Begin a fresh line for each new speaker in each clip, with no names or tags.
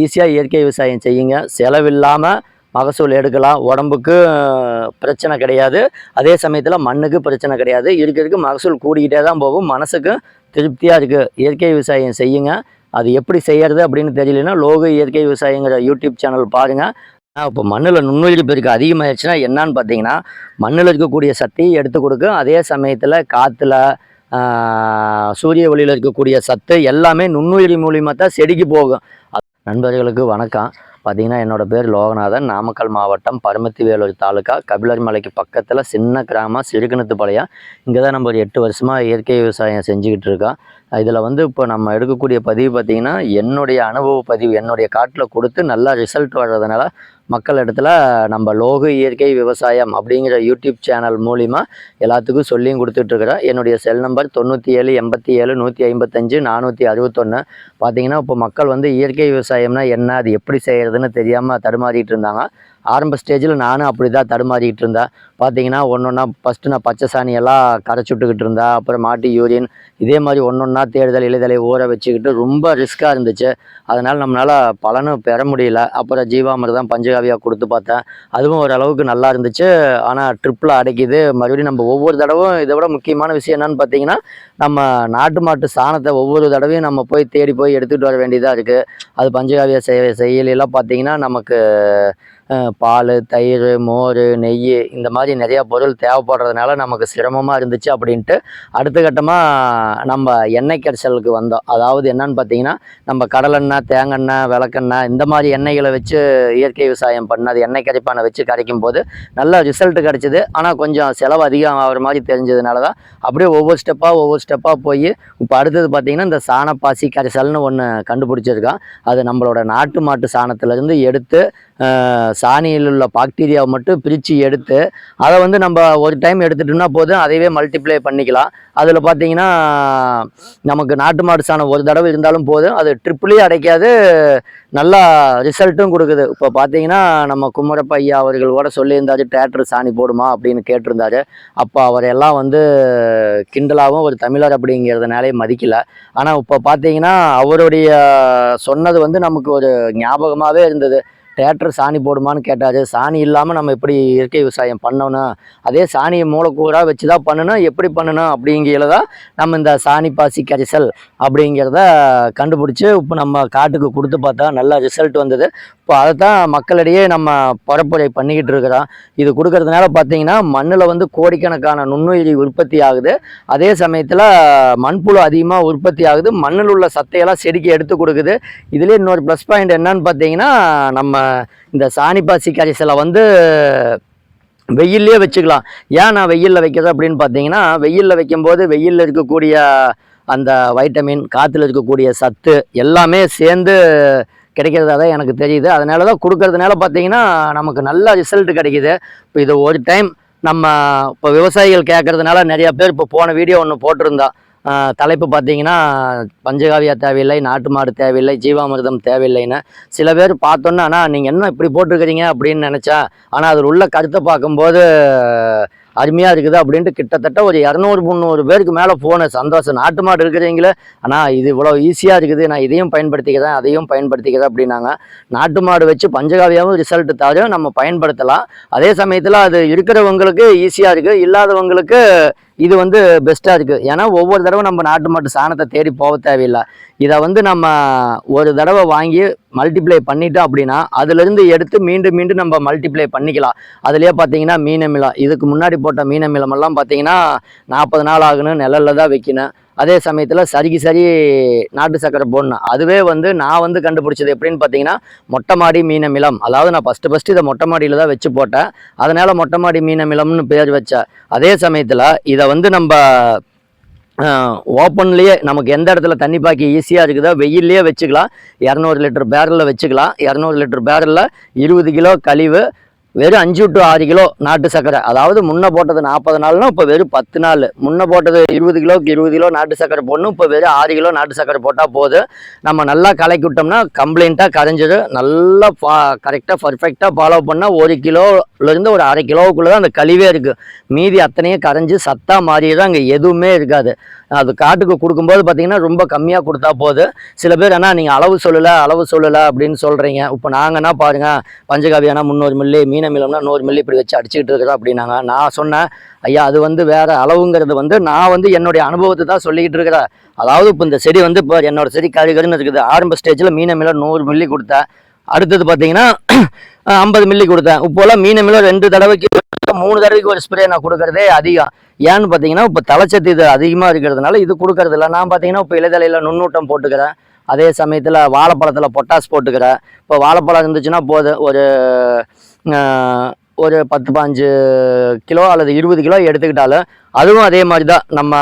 ஈஸியாக இயற்கை விவசாயம் செய்யுங்க. செலவில்லாமல் மகசூல் எடுக்கலாம். உடம்புக்கு பிரச்சனை கிடையாது. அதே சமயத்தில் மண்ணுக்கு பிரச்சனை கிடையாது. இருக்கிறதுக்கு மகசூல் கூடிக்கிட்டே தான் போகும். மனசுக்கு திருப்தியாக இருக்குது இயற்கை விவசாயம் செய்யுங்க. அது எப்படி செய்யறது அப்படின்னு தெரியலனா லோக இயற்கை விவசாயங்கிற யூடியூப் சேனல் பாருங்கள் இப்போ மண்ணில் நுண்ணுயிர் பெருக்கு அதிகமாகிடுச்சுன்னா என்னன்னு பார்த்தீங்கன்னா மண்ணில் இருக்கக்கூடிய சக்தியை எடுத்து கொடுக்கும். அதே சமயத்தில் காற்றுல சூரிய ஒளியில் இருக்கக்கூடிய சத்து எல்லாமே நுண்ணுயிரி மூலியமாக தான் செடிக்கு போகும். நண்பர்களுக்கு வணக்கம். பார்த்தீங்கன்னா என்னோட பேர் லோகநாதன். நாமக்கல் மாவட்டம் பரமத்தி வேலூர் தாலுக்கா கபிலர் மலைக்கு பக்கத்தில் சின்ன கிராமம் சிறுகணத்துப்பாளையம் இங்கே தான் நம்ம ஒரு எட்டு வருஷமாக இயற்கை விவசாயம் செஞ்சுக்கிட்டு இருக்கோம். இதில் வந்து இப்போ நம்ம எடுக்கக்கூடிய பதிவு பார்த்திங்கன்னா என்னுடைய அனுபவ பதிவு என்னுடைய காட்டில் கொடுத்து நல்லா ரிசல்ட் வர்றதுனால மக்கள் இடத்துல நம்ம லோகு இயற்கை விவசாயம் அப்படிங்கிற யூடியூப் சேனல் மூலிமா எல்லாத்துக்கும் சொல்லியும் கொடுத்துட்ருக்குறேன். என்னுடைய செல் நம்பர் தொண்ணூற்றி ஏழு எண்பத்தி ஏழு நூற்றி ஐம்பத்தஞ்சு நானூற்றி அறுபத்தொன்று பார்த்தீங்கன்னா இப்போ மக்கள் வந்து இயற்கை விவசாயம்னா என்ன அது எப்படி செய்கிறதுன்னு தெரியாமல் தடுமாறிட்டு இருந்தாங்க. ஆரம்ப ஸ்டேஜில் நானும் அப்படி தான் தடுமாறிக்கிட்டு இருந்தேன். பார்த்தீங்கன்னா ஒன்று ஒன்றா ஃபஸ்ட்டு நான் பச்சை சாணியெல்லாம் கரைச்சி விட்டுக்கிட்டு இருந்தேன். அப்புறம் மாட்டு யூரின் இதே மாதிரி ஒன்று ஒன்றா தேடுதல் இலைதலை ஊற வச்சுக்கிட்டு ரொம்ப ரிஸ்க்காக இருந்துச்சு. அதனால் நம்மளால் பலனும் பெற முடியல. அப்புறம் ஜீவாமிர்தம் பஞ்சகாவியாக கொடுத்து பார்த்தேன். அதுவும் ஓரளவுக்கு நல்லா இருந்துச்சு. ஆனால் ட்ரிப்பில் அடைக்குது. மறுபடியும் நம்ம ஒவ்வொரு தடவும் இதை விட முக்கியமான விஷயம் என்னன்னு பார்த்தீங்கன்னா நம்ம நாட்டு மாட்டு சாணத்தை ஒவ்வொரு தடவையும் நம்ம போய் தேடி போய் எடுத்துகிட்டு வர வேண்டியதாக இருக்குது அது பஞ்சகாவிய செய்ய செய்யலாம் பார்த்தீங்கன்னா நமக்கு பால் தயிர் மோர் நெய் இந்த மாதிரி நிறையா பொருள் தேவைப்படுறதுனால நமக்கு சிரமமாக இருந்துச்சு அப்படின்ட்டு அடுத்த கட்டமாக நம்ம எண்ணெய் கரைசலுக்கு வந்தோம். அதாவது என்னன்னு பார்த்தீங்கன்னா நம்ம கடலெண்ணெய் தேங்காய் விளக்கெண்ணெய் இந்த மாதிரி எண்ணெய்களை வச்சு இயற்கை விவசாயம் பண்ணது எண்ணெய் கரைப்பானை வச்சு கரைக்கும் போது நல்ல ரிசல்ட் கிடச்சிது. ஆனால் கொஞ்சம் செலவு அதிகம் ஆகிற மாதிரி தெரிஞ்சதுனால தான் அப்படியே ஒவ்வொரு ஸ்டெப்பாக ஒவ்வொரு ஸ்டெப்பாக போய் இப்போ அடுத்தது பார்த்திங்கன்னா இந்த சாணப்பாசி கரைசல்னு ஒன்று கண்டுபிடிச்சிருக்கான். அது நம்மளோட நாட்டு மாட்டு சாணத்துலேருந்து எடுத்து சாணியில் உள்ள பாக்டீரியாவை மட்டும் பிரித்து எடுத்து அதை வந்து நம்ம ஒரு டைம் எடுத்துட்டோம்னா போதும் அதையவே மல்டிப்ளை பண்ணிக்கலாம். அதில் பார்த்தீங்கன்னா நமக்கு நாட்டு மாடு சாணம் ஒரு தடவை இருந்தாலும் போதும் அது ட்ரிப்புலேயே அடைக்காது நல்லா ரிசல்ட்டும் கொடுக்குது. இப்போ பார்த்தீங்கன்னா நம்ம குமரப்ப ஐயா அவர்கள் கூட சொல்லியிருந்தாரு டிராக்டர் சாணி போடுமா? அப்படின்னு கேட்டிருந்தாரு. அப்போ அவரையெல்லாம் வந்து கிண்டலாகவும் ஒரு தமிழர் அப்படிங்கிறதுனாலே மதிக்கல. ஆனால் இப்போ பார்த்தீங்கன்னா அவருடைய சொன்னது வந்து நமக்கு ஒரு ஞாபகமாகவே இருந்தது. தேட்டர் சாணி போடுமான்னு கேட்டார் சாணி இல்லாமல் நம்ம எப்படி இயற்கை விவசாயம் பண்ணணும் அதே சாணியை மூலக்கூறாக வச்சு தான் பண்ணணும் எப்படி பண்ணணும் அப்படிங்கிறத நம்ம இந்த சாணி பாசி கரிசல் அப்படிங்கிறத கண்டுபிடிச்சி இப்போ நம்ம காட்டுக்கு கொடுத்து பார்த்தா நல்ல ரிசல்ட் வந்தது. இப்போ அதை தான் மக்களிடையே நம்ம பரப்புரை பண்ணிக்கிட்டு இருக்கிறோம். இது கொடுக்கறதுனால பார்த்தீங்கன்னா மண்ணில் வந்து கோடிக்கணக்கான நுண்ணுயிரி உற்பத்தி ஆகுது. அதே சமயத்தில் மண்புழு அதிகமாக உற்பத்தி ஆகுது. மண்ணில் உள்ள சத்தையெல்லாம் செடிக்கு எடுத்து கொடுக்குது. இதிலே இன்னொரு ப்ளஸ் பாயிண்ட் என்னன்னு பார்த்தீங்கன்னா நம்ம இந்த சாணிப்பாசி கரிசலை வந்து வெயிலே வச்சுக்கலாம். ஏன் நான் வெயிலில் வைக்கிறது அப்படின்னு பார்த்தீங்கன்னா வெயிலில் வைக்கும்போது வெயிலில் இருக்கக்கூடிய அந்த வைட்டமின் காற்றுல இருக்கக்கூடிய சத்து எல்லாமே சேர்ந்து கிடைக்கிறதா தான் எனக்கு தெரியுது. அதனால தான் கொடுக்கறதுனால பார்த்தீங்கன்னா நமக்கு நல்ல ரிசல்ட் கிடைக்கிது. இப்போ இது ஒரு டைம் நம்ம இப்போ விவசாயிகள் கேட்கறதுனால நிறையா பேர் இப்போ போன வீடியோ ஒன்று போட்டிருந்தா. தலைப்பு பார்த்தீங்கன்னா பஞ்சகாவியா தேவையில்லை நாட்டு மாடு தேவையில்லை ஜீவாமிர்தம் தேவையில்லைன்னு. சில பேர் பார்த்தோன்னா ஆனால் நீங்கள் என்ன இப்படி போட்டிருக்கிறீங்க? அப்படின்னு நினச்சா ஆனால் அதில் உள்ள கருத்தை பார்க்கும்போது அருமையாக இருக்குது அப்படின்ட்டு கிட்டத்தட்ட ஒரு இரநூறு முந்நூறு பேருக்கு மேலே போன சந்தோஷம். நாட்டு மாடு இருக்கிறீங்களே ஆனால் இது இவ்வளோ ஈஸியாக இருக்குது நான் இதையும் பயன்படுத்திக்கிறேன் அதையும் பயன்படுத்திக்கிறேன் அப்படின்னாங்க. நாட்டு மாடு வச்சு பஞ்சகாவியாவும் ரிசல்ட் தரும் நம்ம பயன்படுத்தலாம். அதே சமயத்தில் அது இருக்கிறவங்களுக்கு ஈஸியாக இருக்குது இல்லாதவங்களுக்கு இது வந்து பெஸ்ட்டாக இருக்குது ஏன்னா ஒவ்வொரு தடவை நம்ம நாட்டு மாட்டு சாணத்தை தேடி போக தேவையில்லை. இதை வந்து நம்ம ஒரு தடவை வாங்கி மல்டிப்ளை பண்ணிட்டோம் அப்படின்னா அதுலேருந்து எடுத்து மீண்டும் மீண்டும் நம்ம மல்டிப்ளை பண்ணிக்கலாம். அதுலேயே பார்த்தீங்கன்னா மீனமிலம் இதுக்கு முன்னாடி போட்ட மீனமிலமெல்லாம் பார்த்தீங்கன்னா நாற்பது நாள் ஆகணும் நிழல்ல தான் வைக்கணும். அதே சமயத்தில் சரிக்கு சரி நாட்டு சக்கரை போடணும். அதுவே வந்து நான் வந்து கண்டுபிடிச்சது எப்படின்னு பார்த்தீங்கன்னா மொட்டை மாடி மீனமிலம் அதாவது நான் ஃபஸ்ட்டு ஃபஸ்ட்டு இதை மொட்டை மாடியில் தான் வச்சு போட்டேன். அதனால் மொட்டை மாடி மீனமிலம்னு பேர் வச்சேன் அதே சமயத்தில் இதை வந்து நம்ம ஓப்பன்லேயே நமக்கு எந்த இடத்துல தண்ணி பாக்கி ஈஸியாக இருக்குதோ வெயில்லையே வச்சுக்கலாம். இரநூறு லிட்டர் பேரலில் வச்சுக்கலாம். இரநூறு லிட்டர் பேரலில் இருபது கிலோ கழிவு வெறும் அஞ்சு டு ஆறு கிலோ நாட்டு சர்க்கரை. அதாவது முன்ன போட்டது நாற்பது நாள்னா இப்போ வெறும் பத்து நாள். முன்ன போட்டது இருபது கிலோக்கு இருபது கிலோ நாட்டு சர்க்கரை போடணும். இப்போ வெறும் ஆறு கிலோ நாட்டு சர்க்கரை போட்டால் போதும். நம்ம நல்லா கலக்கி விட்டோம்னா கம்ப்ளைண்ட்டாக கரைஞ்சிடும். நல்லா பா கரெக்டாக பர்ஃபெக்டாக ஃபாலோ பண்ணால் ஒரு கிலோ இருந்து ஒரு அரை கிலோவுக்குள்ளே தான் அந்த கழிவே இருக்குது மீதி அத்தனையும் கரைஞ்சி சத்தாக மாறிடும் அங்கே எதுவுமே இருக்காது. அது காட்டுக்கு கொடுக்கும்போது பார்த்தீங்கன்னா ரொம்ப கம்மியாக கொடுத்தா போதும் சில பேர் ஆனால் நீங்கள் அளவு சொல்லலை அளவு சொல்லலை அப்படின்னு சொல்கிறீங்க இப்போ நாங்கன்னா பாருங்கள் பஞ்சகாவியானா முந்நூறு மில்லி மீன மீளம்னா நூறு மில்லி இப்படி வச்சு அடிச்சுக்கிட்டு இருக்கிறோம் அப்படின்னாங்க. நான் சொன்னேன் ஐயா அது வந்து வேறு அளவுங்கிறது வந்து நான் வந்து என்னுடைய அனுபவத்தை தான் சொல்லிக்கிட்டு இருக்கிறேன். அதாவது இப்போ இந்த செடி வந்து இப்போ என்னோட செடி கருகருன்னு இருக்குது. ஆரம்ப ஸ்டேஜில் மீன மீளம் நூறு மில்லி கொடுத்தேன். அடுத்தது பார்த்தீங்கன்னா ஐம்பது மில்லி கொடுத்தேன். இப்போலாம் மீன் மில்ல ரெண்டு தடவைக்கு மூணு தடவைக்கு ஒரு ஸ்ப்ரே நான் கொடுக்குறதே அதிகம். ஏன்னு பார்த்தீங்கன்னா இப்போ தலைச்சத்து இது அதிகமாக இருக்கிறதுனால இது கொடுக்கறது இல்லை. நான் பார்த்தீங்கன்னா இப்போ இலைதலையில் நுண்ணூட்டம் போட்டுக்கிறேன். அதே சமயத்தில் வாழைப்பழத்தில் பொட்டாஸ் போட்டுக்கிறேன். இப்போ வாழைப்பழம் இருந்துச்சுன்னா போதும். ஒரு ஒரு பத்து பாஞ்சு கிலோ அல்லது இருபது கிலோ எடுத்துக்கிட்டாலும் அதுவும் அதே மாதிரி தான் நம்ம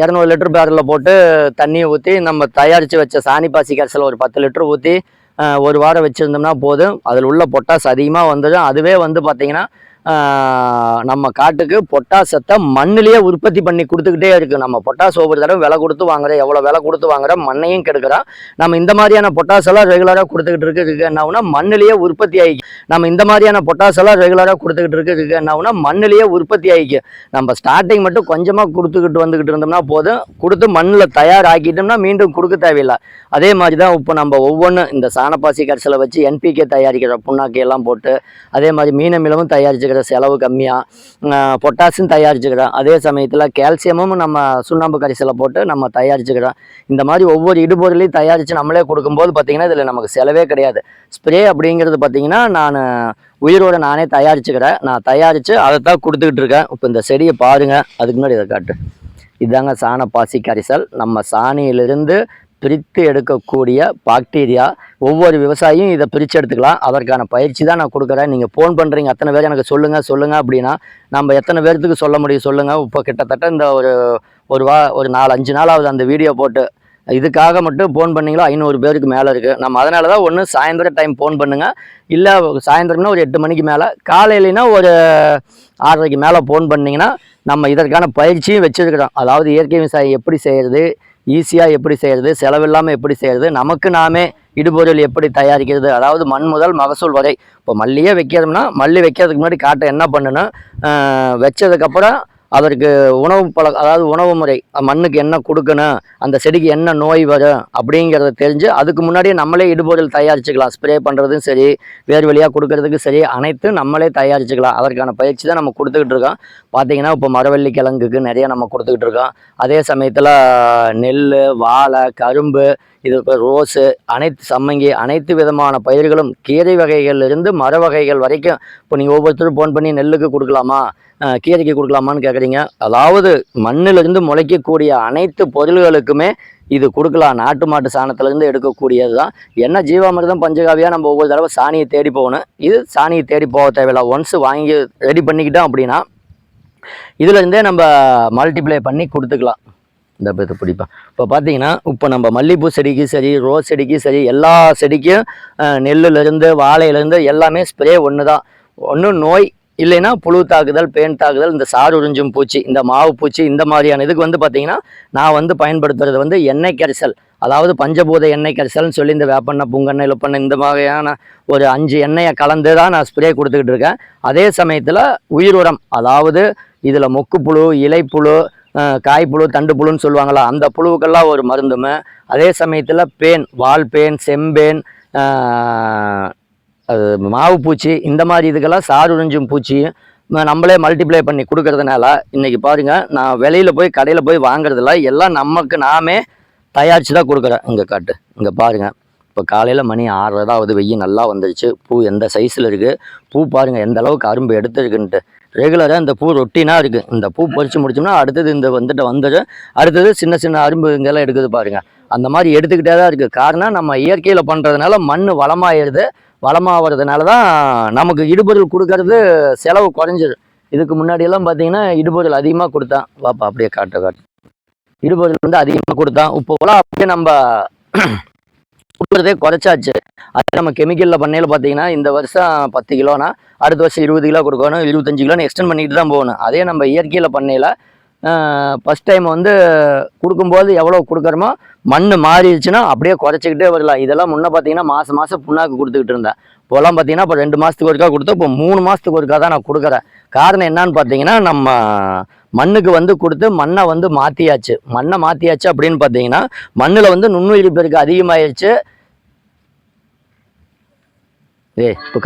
இரநூறு லிட்டர் பேரலில் போட்டு தண்ணியை ஊற்றி நம்ம தயாரித்து வச்ச சாணி பாசி கரைசல் ஒரு பத்து லிட்டர் ஊற்றி ஒரு வாரம் வச்சுருந்தோம்னா போதும். அதில் உள்ள பொட்டாஸ் அதிகமாக வந்துடும். அதுவே வந்து பார்த்திங்கன்னா நம்ம காட்டுக்கு பொட்டாசத்தை மண்ணிலேயே உற்பத்தி பண்ணி கொடுத்துக்கிட்டே இருக்குது நம்ம பொட்டாஸ் ஒவ்வொரு தடவை விலை கொடுத்து வாங்குறோம் எவ்வளோ விலை கொடுத்து வாங்குறோம் மண்ணையும் கெடுக்கிறோம் நம்ம இந்த மாதிரியான பொட்டாசெல்லாம் ரெகுலராக கொடுத்துக்கிட்டு இருக்கு என்ன ஆகுனா மண்ணிலேயே உற்பத்தி ஆகி நம்ம இந்த மாதிரியான பொட்டாசெல்லாம் ரெகுலராக கொடுத்துக்கிட்டு இருக்கு என்ன ஆகுனா மண்ணிலேயே உற்பத்தி ஆகிக்கும் நம்ம ஸ்டார்டிங் மட்டும் கொஞ்சமாக கொடுத்துக்கிட்டு வந்துக்கிட்டு இருந்தோம்னா போதும். கொடுத்து மண்ணில் தயாராக்கிட்டோம்னா மீண்டும் கொடுக்க தேவையில்லை. அதே மாதிரி தான் இப்போ நம்ம ஒவ்வொன்றும் இந்த சாணப்பாசி கரைசலை வச்சு என்பிகே தயாரிக்கிற புண்ணாக்கி எல்லாம் போட்டு அதே மாதிரி மீனமிலமும் தயாரிச்சுக்கிற செலவு கம்மியாக பொட்டாசியம் தயாரிச்சுக்கிறோம். அதே சமயத்தில் கால்சியமும் நம்ம சுண்ணாம்பு கரிசலை போட்டு நம்ம தயாரிச்சுக்கிறோம். இந்த மாதிரி ஒவ்வொரு இடுபொருளையும் தயாரித்து நம்மளே கொடுக்கும்போது பார்த்திங்கன்னா இதில் நமக்கு செலவே கிடையாது. ஸ்ப்ரே அப்படிங்கிறது பார்த்திங்கன்னா நான் உயிரோட நானே தயாரிச்சுக்கிறேன். நான் தயாரித்து அதை தான் கொடுத்துக்கிட்டு இருக்கேன். இப்போ இந்த செடியை பாருங்கள் அதுக்கு முன்னாடி இதை காட்டு. இதாங்க சாண பாசி கரிசல். நம்ம சாணியிலிருந்து பிரித்து எடுக்கக்கூடிய பாக்டீரியா ஒவ்வொரு விவசாயியும் இதை பிரித்து எடுத்துக்கலாம். அதற்கான பயிற்சி தான் நான் கொடுக்குறேன். நீங்கள் ஃபோன் பண்ணுறீங்க அத்தனை பேர் எனக்கு சொல்லுங்கள் சொல்லுங்கள் அப்படின்னா நம்ம எத்தனை பேர்த்துக்கு சொல்ல முடியும் சொல்லுங்கள் இப்போ கிட்டத்தட்ட இந்த ஒரு ஒரு வா ஒரு நாலு அஞ்சு நாள் ஆகுது அந்த வீடியோ போட்டு இதுக்காக மட்டும் ஃபோன் பண்ணிங்களோ? ஐநூறு பேருக்கு மேலே இருக்குது நம்ம அதனால தான் ஒன்று சாயந்தரம் டைம் ஃபோன் பண்ணுங்கள் இல்லை சாயந்தரம்னா ஒரு எட்டு மணிக்கு மேலே. காலையிலனா ஒரு ஆறரைக்கு மேலே ஃபோன் பண்ணிங்கன்னா நம்ம இதற்கான பயிற்சியும் வச்சுருக்கிறோம். அதாவது இயற்கை விவசாயம் எப்படி செய்கிறது ஈஸியாக எப்படி செய்கிறது செலவில்லாமல் எப்படி செய்கிறது நமக்கு நாமே இடுபொருள் எப்படி தயாரிக்கிறது அதாவது மண் முதல் மகசூல் வரை. இப்போ மல்லியே வைக்கிறோம்னா மல்லி வைக்கிறதுக்கு முன்னாடி காட்டை என்ன பண்ணணும்? வச்சதுக்கப்புறம் அதற்கு உணவு பழ அதாவது உணவு முறை மண்ணுக்கு என்ன கொடுக்கணும் அந்த செடிக்கு என்ன நோய் வரும் அப்படிங்கிறத தெரிஞ்சு அதுக்கு முன்னாடியே நம்மளே இடுபொருள் தயாரிச்சுக்கலாம். ஸ்ப்ரே பண்ணுறதும் சரி வேறு வழியாக கொடுக்கறதுக்கு சரி அனைத்தும் நம்மளே தயாரிச்சுக்கலாம். அதற்கான பயிற்சி தான் நம்ம கொடுத்துக்கிட்டு இருக்கோம். பார்த்தீங்கன்னா இப்போ மரவள்ளி கிழங்குக்கு நிறைய நம்ம கொடுத்துக்கிட்டு இருக்கோம். அதே சமயத்தில் நெல் வாழை கரும்பு இது இப்போ ரோஸு அனைத்து சம்மங்கி அனைத்து விதமான பயிர்களும் கீரை வகைகள்லேருந்து மர வகைகள் வரைக்கும். இப்போ நீங்கள் ஒவ்வொருத்தரும் ஃபோன் பண்ணி நெல்லுக்கு கொடுக்கலாமா? கீரைக்கு கொடுக்கலாமான்னு கேட்குறீங்க அதாவது மண்ணிலிருந்து முளைக்கக்கூடிய அனைத்து பொருள்களுக்குமே இது கொடுக்கலாம். நாட்டு மாட்டு சாணத்திலேருந்து எடுக்கக்கூடியது தான் என்ன ஜீவாமிர்தம் பஞ்சகாவியாக நம்ம ஒவ்வொரு தடவை சாணியை தேடி போகணும். இது சாணியை தேடி போக தேவையில்லை. ஒன்ஸ் வாங்கி ரெடி பண்ணிக்கிட்டோம் அப்படின்னா இதுலேருந்தே நம்ம மல்டிப்ளை பண்ணி கொடுத்துக்கலாம். இந்த இதை பிடிப்பேன். இப்போ பார்த்தீங்கன்னா இப்போ நம்ம மல்லிகைப்பூ செடிக்கு சரி ரோஸ் செடிக்கு சரி எல்லா செடிக்கும் நெல்லுலேருந்து வாழையிலேருந்து எல்லாமே ஸ்ப்ரே ஒன்று தான் ஒன்று நோய் இல்லைன்னா புழு தாக்குதல் பேன் தாக்குதல் இந்த சாறு உறிஞ்சும் பூச்சி இந்த மாவு பூச்சி இந்த மாதிரியான இதுக்கு வந்து பார்த்தீங்கன்னா நான் வந்து பயன்படுத்துறது வந்து எண்ணெய் கரைசல். அதாவது பஞ்சபூத எண்ணெய் கரைசல்னு சொல்லி இந்த வேப்பெண்ணெய் புங்கெண்ணெய் இழுப்பெண்ணெய் இந்த மாதிரியான ஒரு அஞ்சு எண்ணெயை கலந்து தான் நான் ஸ்ப்ரே கொடுத்துக்கிட்டு இருக்கேன். அதே சமயத்தில் உயிர் உரம் அதாவது இதில் மொக்குப்புழு இலைப்புழு காய்ப்புழு தண்டு புழுன்னு சொல்லுவாங்களா அந்த புழுவுக்கெல்லாம் ஒரு மருந்துமே. அதே சமயத்தில் பேன் வால் பேன் செம்பேன் அது மாவு பூச்சி இந்த மாதிரி இதுக்கெல்லாம் சாறு உறிஞ்சும் பூச்சியும் நம்மளே மல்டிப்ளை பண்ணி கொடுக்கறதுனால இன்றைக்கி பாருங்கள் நான் வெளியில் போய் கடையில் போய் வாங்குறதில்ல எல்லாம் நமக்கு நாமே தயாரித்து தான் கொடுக்குறேன். இங்கே காட்டு இங்கே பாருங்கள் இப்போ காலையில் மணி ஆறரை தான் ஆகுது வெயில் நல்லா வந்துருச்சு பூ எந்த சைஸில் இருக்குது பூ பாருங்கள் எந்த அளவுக்கு அரும்பு எடுத்துருக்குன்ட்டு. ரெகுலராக இந்த பூ ரொட்டினாக இருக்குது இந்த பூ பறித்து முடிச்சோம்னா அடுத்தது இந்த வந்துட்டு வந்துடும் அடுத்தது சின்ன சின்ன அரும்பு இங்கெல்லாம் எடுக்குது பாருங்கள் அந்த மாதிரி எடுத்துக்கிட்டே தான் இருக்குது காரணம் நம்ம இயற்கையில் பண்ணுறதுனால மண் வளமாகிடுது வளமாகிறதுனால தான் நமக்கு இடுபொருள் கொடுக்கறது செலவு குறைஞ்சிது. இதுக்கு முன்னாடியெல்லாம் பார்த்தீங்கன்னா இடுபொருள் அதிகமாக கொடுத்தான். வாப்பா அப்படியே காட்ட காட்டு. இடுபொருள் வந்து அதிகமாக கொடுத்தான். இப்போலாம் அப்படியே நம்ம கொடுக்குறதே குறைச்சாச்சு. அது நம்ம கெமிக்கலில் பண்ணையில் பார்த்தீங்கன்னா இந்த வருஷம் பத்து கிலோனா அடுத்த வருஷம் இருபது கிலோ கொடுக்கணும் இருபத்தஞ்சு கிலோன்னு எக்ஸ்டெண்ட் பண்ணிட்டு தான் போகணும். அதே நம்ம இயற்கையில் பண்ணையில் ஃபஸ்ட் டைம் வந்து கொடுக்கும்போது எவ்வளோ கொடுக்குறோமோ மண் மாறிடுச்சுன்னா அப்படியே குறைச்சிக்கிட்டே வரலாம். இதெல்லாம் முன்னே பார்த்தீங்கன்னா மாதம் மாதம் புண்ணாக்கு கொடுத்துக்கிட்டு இருந்தேன். இப்போலாம் பார்த்தீங்கன்னா இப்போ ரெண்டு மாதத்துக்கு ஒருக்கா கொடுத்தா இப்போ மூணு மாதத்துக்கு ஒருக்கா தான் நான் கொடுக்குறேன். காரணம் என்னன்னு பார்த்தீங்கன்னா நம்ம மண்ணுக்கு வந்து கொடுத்து மண்ணை வந்து மாற்றியாச்சு மண்ணை மாற்றியாச்சு அப்படின்னு பார்த்தீங்கன்னா மண்ணில் வந்து நுண்ணுயிர் பெருக்கு அதிகமாயிருச்சு. ஏ இப்போ